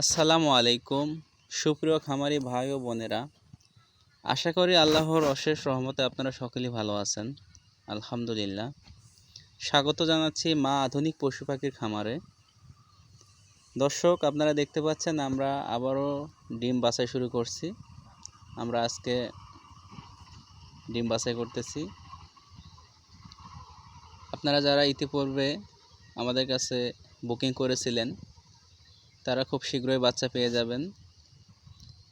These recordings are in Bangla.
আসসালামু আলাইকুম, সুপ্রিয় খামারি ভাই ও বোনেরা। আশা করি আল্লাহর অশেষ রহমতে আপনারা সকলেই ভালো আছেন, আলহামদুলিল্লাহ। স্বাগত জানাচ্ছি মা আধুনিক পশু পাখির খামারে। দর্শক, আপনারা দেখতে পাচ্ছেন আমরা আবারও ডিম বাছাই শুরু করছি। আমরা আজকে ডিম বাছাই করতেছি। আপনারা যারা ইতিপূর্বে আমাদের কাছে বুকিং করেছিলেন তারা খুব শীঘ্রই বাচ্চা পেয়ে যাবেন।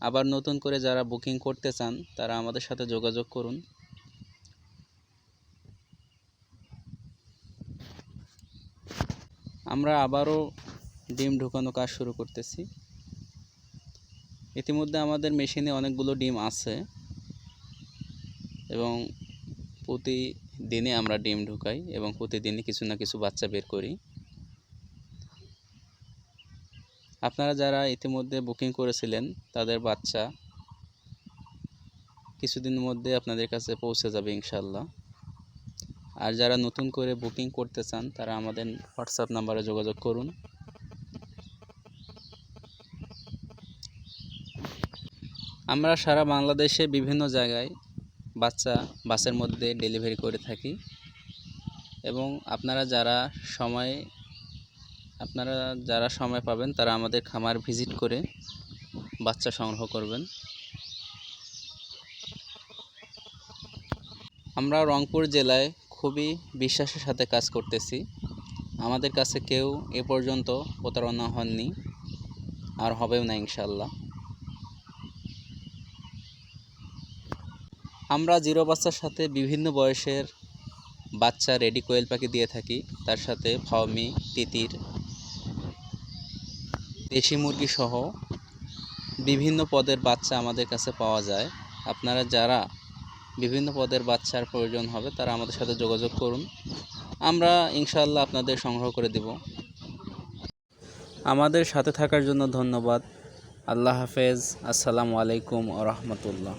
আবার নতুন করে যারা বুকিং করতে চান, তারা আমাদের সাথে যোগাযোগ করুন। আমরা আবারও ডিম ঢুকানো কাজ শুরু করতেছি। ইতিমধ্যে আমাদের মেশিনে অনেকগুলো ডিম আছে এবং প্রতিদিনে আমরা ডিম ঢুকাই এবং প্রতিদিনই কিছু না কিছু বাচ্চা বের করি। আপনারা যারা ইতিমধ্যে বুকিং করেছিলেন, তাদের বাচ্চা কিছুদিনের মধ্যে আপনাদের কাছে পৌঁছে যাবে ইনশাল্লাহ আর যারা নতুন করে বুকিং করতে চান, তারা আমাদের হোয়াটসঅ্যাপ নাম্বারে যোগাযোগ করুন। আমরা সারা বাংলাদেশে বিভিন্ন জায়গায় বাচ্চা বাসের মধ্যে ডেলিভারি করে থাকি। এবং আপনারা যারা সময় আপনারা যারা সময় পাবেন, তারা আমাদের খামার ভিজিট করে বাচ্চা সংগ্রহ করবেন। আমরা রংপুর জেলায় খুবই বিশ্বাসের সাথে কাজ করতেছি। আমাদের কাছে কেউ এ পর্যন্ত প্রতারণা হননি, আর হবেও না ইনশাল্লাহ আমরা জিরো বাচ্চার সাথে বিভিন্ন বয়সের বাচ্চা রেডি কোয়েল পাখি দিয়ে থাকি। তার সাথে ফাউমি তিতির দেশি মুরগি সহ বিভিন্ন পদের বাচ্চা আমাদের কাছে পাওয়া যায়। আপনারা যারা বিভিন্ন পদের বাচ্চার প্রয়োজন হবে, তারা আমাদের সাথে যোগাযোগ করুন। আমরা ইনশাল্লাহ আপনাদের সংগ্রহ করে দেব। আমাদের সাথে থাকার জন্য ধন্যবাদ। আল্লাহ হাফেজ। আসসালামু আলাইকুম ও রহমতুল্লাহ।